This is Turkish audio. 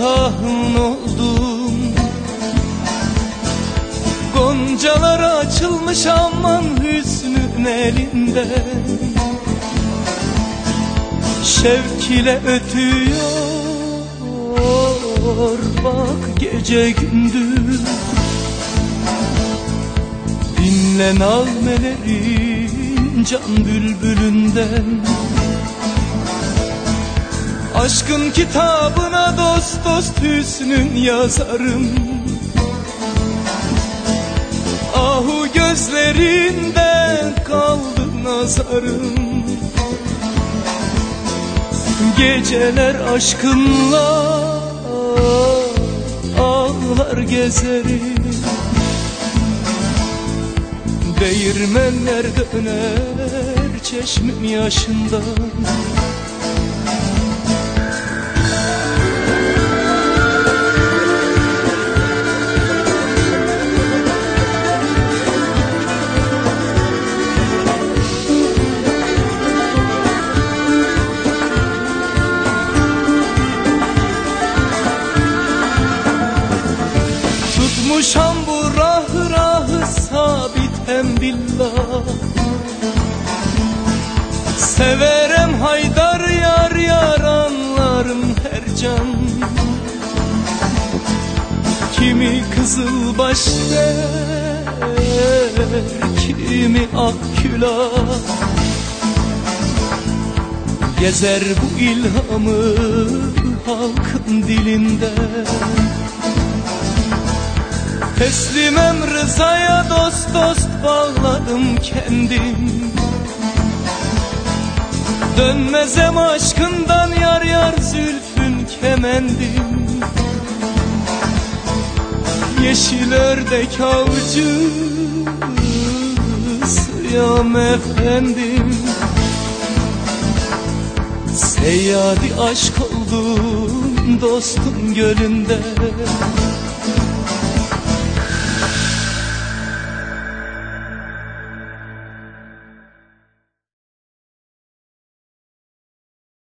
şahın oldum. Goncalar açılmış aman hüsnün elinde. Şevk ile ötüyor bak gece gündüz. Dinle nalmelerin can bülbülünden. Aşkın kitabına dost dost hüsnün yazarım. Ahu gözlerinden kaldı nazarım. Geceler aşkınla ağlar gezerim. Değirmenler döner çeşmim yaşından Tutmuşam bu rah rahı sabit hem billah. Severem haydar yar yar anlarım her can. Kimi kızıl baş der, kimi ak külah. Gezer bu ilhamı halkın dilinde Teslimem rızaya dost dost bağladım kendim. Dönmezem aşkından yar yar zülfün kemendim. Yeşil ördek avcı sıyam efendim. Seyyadi aşk oldum dostum gölünde